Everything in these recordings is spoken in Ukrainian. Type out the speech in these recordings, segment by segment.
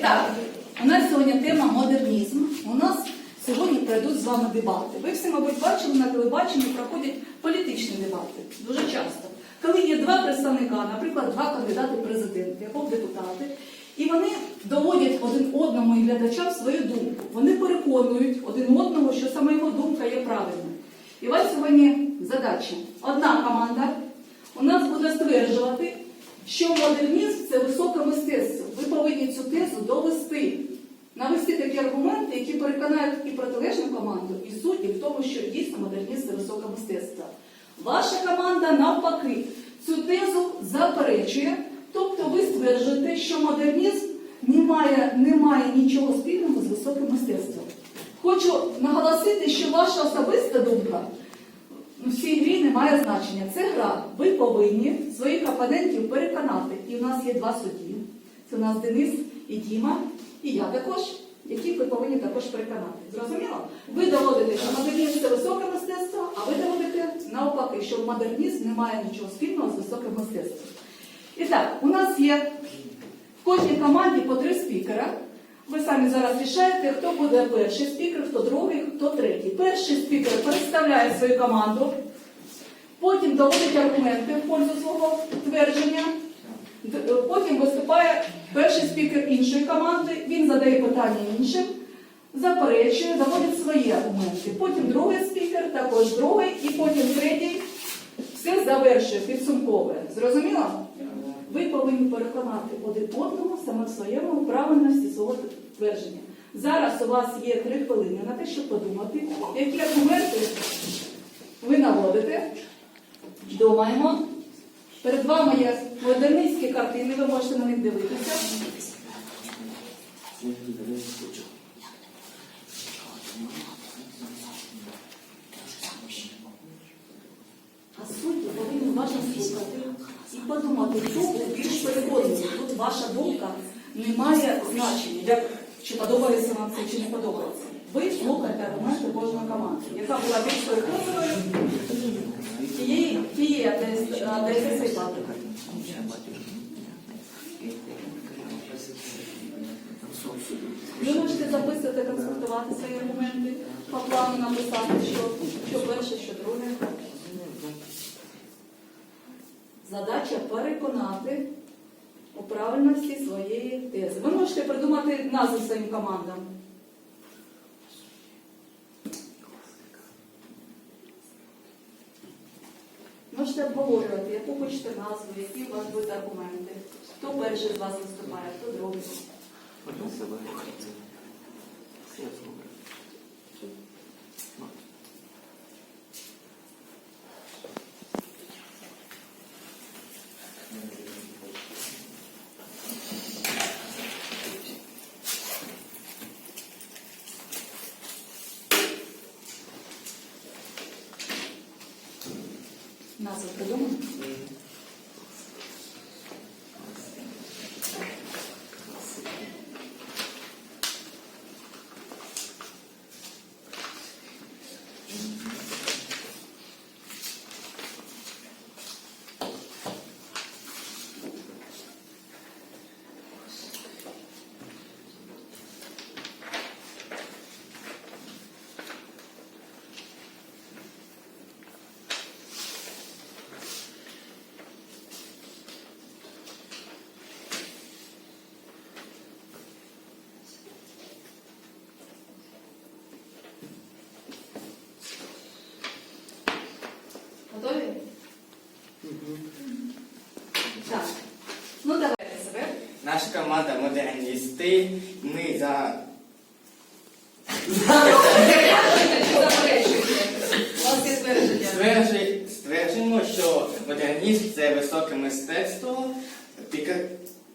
так, у нас сьогодні тема модернізм. У нас сьогодні пройдуть з вами дебати. Ви всі, мабуть, бачили на телебаченні проходять політичні дебати дуже часто. Коли є два представника, наприклад, два кандидати в президенти або депутати, і вони доводять один одному і глядачам свою думку. Вони переконують один одного, що саме його думка є правильною. І у вас сьогодні задача. Одна команда у нас буде стверджувати, що модернізм це високе мистецтво. Ви повинні цю тезу довести, навести такі аргументи, які переконають і протилежну команду, і суддів в тому, що дійсно модернізм це високе мистецтво. Ваша команда навпаки цю тезу заперечує, тобто ви стверджуєте, що модернізм не має, не має нічого спільного з високим мистецтвом. Хочу наголосити, що ваша особиста думка не має значення. Це гра. Ви повинні своїх опонентів переконати. І в нас є два судді. Це у нас Денис і Діма, і я також, яких ви повинні також переконати. Зрозуміло? Ви доводите, що модернізм це високе мистецтво, а ви доводите навпаки, що модернізм не має нічого спільного з високим мистецтвом. І так, у нас є в кожній команді по три спікера. Ви самі зараз рішаєте, хто буде перший спікер, хто другий, хто третій. Перший спікер представляє свою команду, потім доводить аргументи в пользу свого твердження. Е, Потім виступає перший спікер іншої команди, він задає питання іншим, заперечує, доводить свої аргументи. Потім другий спікер, також другий, і потім третій. Все завершує підсумкове. Зрозуміло? Ви повинні переконати один одного саме в своєму правильності свого твердження. Зараз у вас є три хвилини на те, щоб подумати, які аргументи ви наводите. Думаємо. Перед вами є модернистські картини, ви можете на них дивитися. А судді повинні уважно слухати і подумати, був більш переконливий. Тут ваша думка не має значення, як чи подобається вам це, чи не подобається. Ви слухаєте аргументи кожної команди, яка була більш тієї даєте цей бал. Ви можете записувати, конспектувати свої аргументи, по плану написати, що, що перше, що друге. Задача переконати у правильності своєї тези. Ви можете придумати назви своїм командам. Можете обговорювати, яку хочете назву, які у вас будуть аргументи. Хто перший з вас виступає, хто другий. Назву придумали? Готові? Так. Ну давайте себе. Наша команда модерністи. Ми за стверджуємо, що модернізм це високе мистецтво. Піка...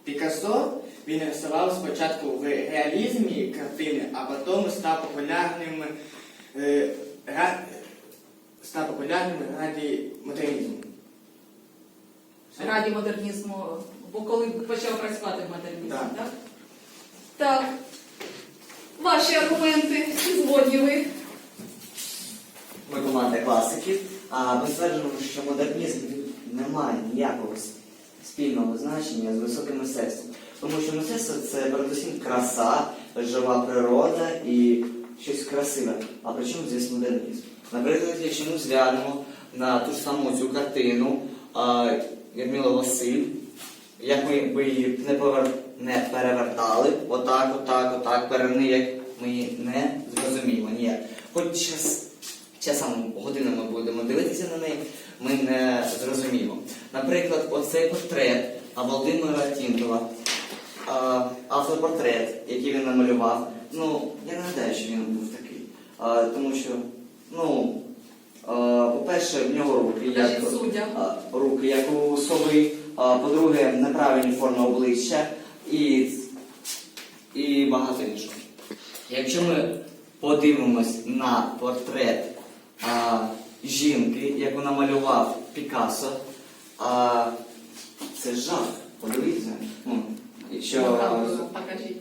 Пікассо він рисував спочатку в реалізмі картини, а потім став популярним е, став популярним раді модернізму. Раді модернізму, бо коли почав працювати в модернізмі, Так. так? Так. Ваші аргументи, чи згодні ви? Ми команда класиків, а ми стверджуємо, що модернізм не має ніякого спільного значення з високим мистецтвом. Тому що мистецтво це передусім краса, жива природа і щось красиве. А при чому здесь модернізм? Наприклад, якщо ми зглянемо на ту ж саму цю картину Ярміла Василь, як ми би її не, повер... не перевертали, отак, отак, отак, переверни, як ми її не зрозуміємо ніяк. Хоч час, часом годинами будемо дивитися на неї, ми не зрозуміємо. Наприклад, оцей портрет Володимира Тінтова, автопортрет, який він намалював, ну, я не гадаю, що він був такий. А, тому що, ну, по-перше, в нього руки, як, руки, як у сови, по-друге, неправильні форми обличчя і, і багато іншого. Якщо ми подивимось на портрет а, жінки, яку намалював Пікассо, а, це жах. Подивіться. Ну, якщо, Покажіть.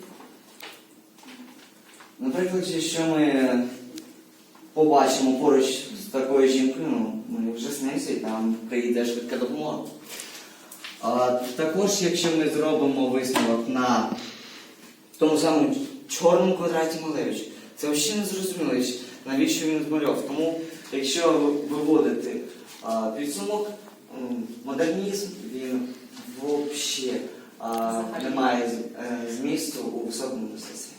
наприклад, якщо ми побачимо поруч з такою жінкою, ну, ми вже снимося і там приїде швидка допомога. А, також, якщо ми зробимо висновок на тому самому чорному квадраті Малевич, це взагалі не зрозуміло, навіщо він змальовував. Тому, якщо виводити а, підсумок, модернізм, він взагалі не має е, змісту у високому мистецтві.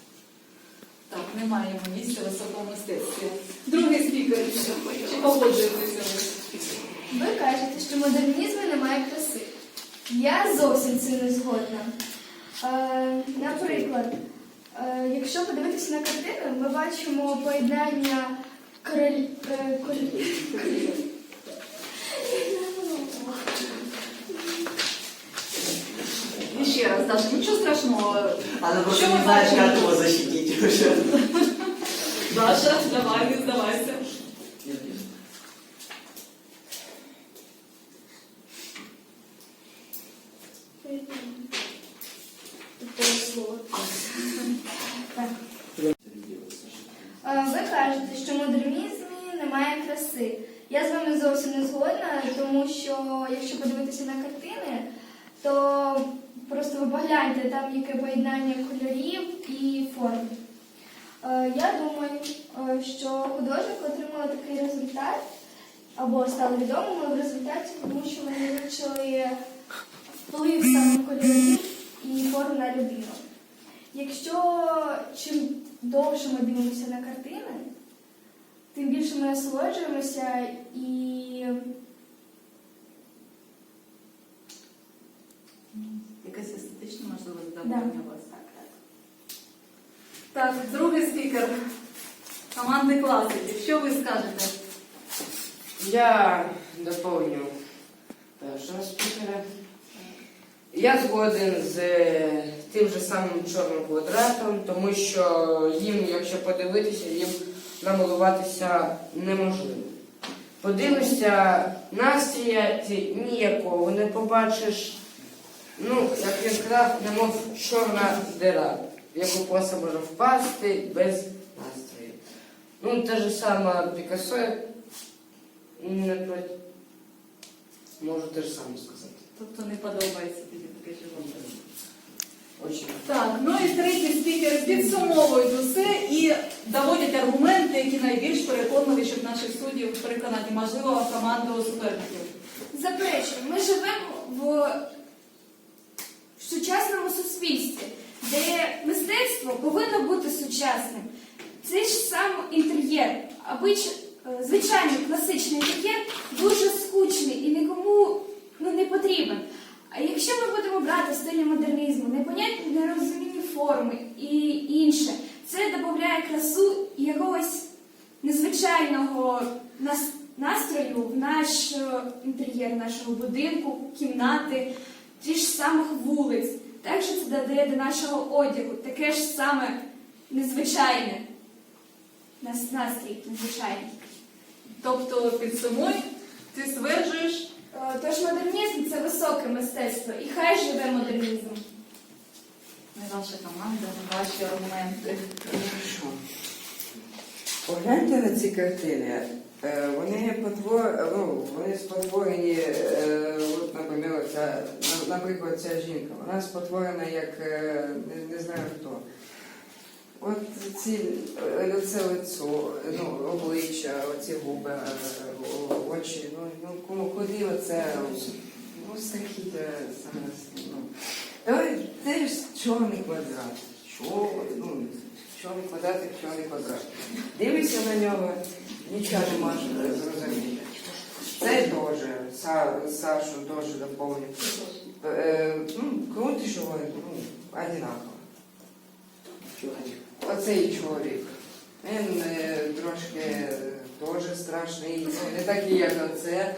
Так, немає йому місця в високому мистецтві. Другий спікер. Чи погоджуєтеся ви? Ви кажете, що модернізму немає краси. Я зовсім це не згодна. Е, наприклад, е, якщо подивитися на картину, ми бачимо поєднання король... е, король... І ще раз, Даша, нічого страшного. Але просто Що не як його защитити вже. Даша, давай, не здавайся. Таке слово. Так. Е, Ви кажете, що в модернізмі немає краси. Я з вами зовсім не згодна, тому що якщо подивитися на картини, то просто ви погляньте, там яке поєднання кольорів і форм. Е, Я думаю, е, що художник отримали такий результат або стали відомими в результаті, тому що вони вивчили вплив саме кольорів і форм на людину. Якщо чим довше ми дивимося на картини, тим більше ми насолоджуємося і Да. Так, так. Так, другий спікер команди класиків. Що ви скажете? Я доповню першого спікера. Я згоден з е, тим же самим чорним квадратом, тому що їм, якщо подивитися, їм намалуватися неможливо. Подивишся настрія, ти ніякого не побачиш. Ну, як він сказав, немов чорна дира, в яку просто може впасти без настрою. Ну, те ж саме Пікассо. Можу те ж саме сказати. Тобто не подобається тобі таке. Очень. Так, ну і третій спікер підсумовують усе і доводять аргументи, які найбільш переконливі, щоб наших суддів переконати, можливо, команду суперників. заперечую, ми живемо в, в сучасному суспільстві, де мистецтво повинно бути сучасним. Це ж сам інтер'єр. Е, звичайний класичний інтер'єр дуже скучний і нікому ну, не потрібен. А якщо ми будемо брати стилі модернізму, непонятні нерозумінні форми і інше, це додає красу якогось незвичайного настрою в наш е, інтер'єр нашого будинку, кімнати, ті ж самих вулиць. Також це додає до нашого одягу таке ж саме незвичайне. Нас- Настрій незвичайний. Тобто, підсумуй, ти стверджуєш, Е, Тож модернізм це високе мистецтво, і хай живе модернізм. не ваша команда, не ваші аргументи. Хорошо. Погляньте на ці картини. Е, Вони потвор... ну, вони спотворені, е, от, наприклад, ця, наприклад, ця жінка. Вона спотворена як е, не, не знаю хто. От ці це лицо, ну, обличчя, оці губи, очі, ну, ну куди оце, ну, страхіття саме, ну. Давай, це ж чорний квадрат. Чор, ну, чорний квадрат, як чорний квадрат. Дивишся на нього, нічого не можеш зрозуміти. Це теж, Сашу теж доповню. Е, ну, круто, що вони ну, одинаково. Оцей чоловік. Він е, трошки е, теж страшний, ну, не такий, як оце.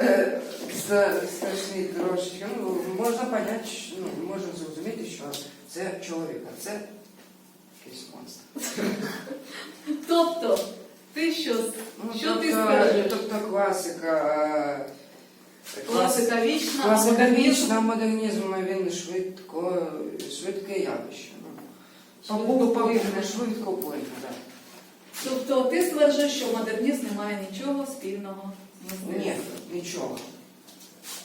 Е, страшний трошечки. Ну, можна поняти, ну, можна зрозуміти, що це чоловік, а це якийсь монстр. Тобто, ти що? Ну, Що ти тобто, скажеш? Тобто класика. е, Класика вічна, а Класика модернізм? вічна, модернізм, він швидко, швидке явище. ну. Швидко Побув повинен, швидко вплине, так. Тобто ти стверджуєш, що модернізм не має нічого спільного з мистецтвом? Ні, нічого.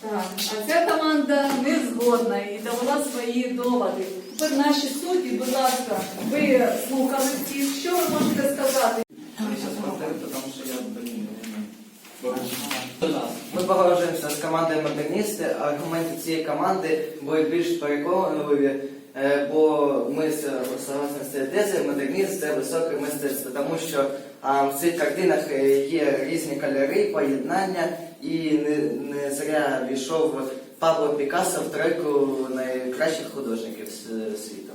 Так, а ця команда не згодна і довела свої доводи. Тепер наші судді, будь ласка, ви слухали всіх. Що ви можете сказати? потому что я блин, Ми погоджуємося з командою модерністи. Аргументи цієї команди були більш переконливі, е, бо ми согласні з цією тезою, модернізм це високе мистецтво, тому що в цих картинах е, є різні кольори, поєднання, і не, не зря війшов Пабло Пікассо в тройку найкращих художників світу.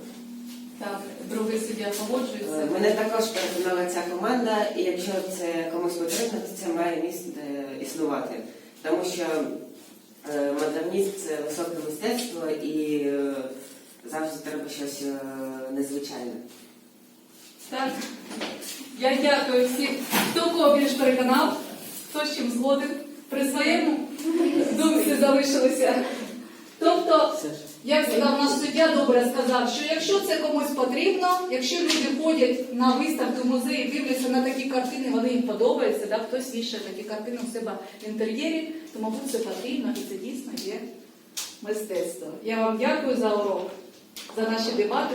Так, другий суддя погоджується. Е, Мене також переконала ця команда, і якщо це комусь потрібно, то це має місце існувати. Тому що е, модернізм це високе мистецтво і е, завжди треба щось е, незвичайне. Так. Я дякую всім, хто кого більш переконав, хто з чим згоден. При своєму думці залишилися. Тобто, як сказав наш суддя, добре сказав, що якщо це комусь потрібно, якщо люди ходять на виставки музеї, дивляться на такі картини, вони їм подобаються, да? хтось вішає такі картини у себе в інтер'єрі, то, мабуть, це потрібно і це дійсно є мистецтво. Я вам дякую за урок, за наші дебати.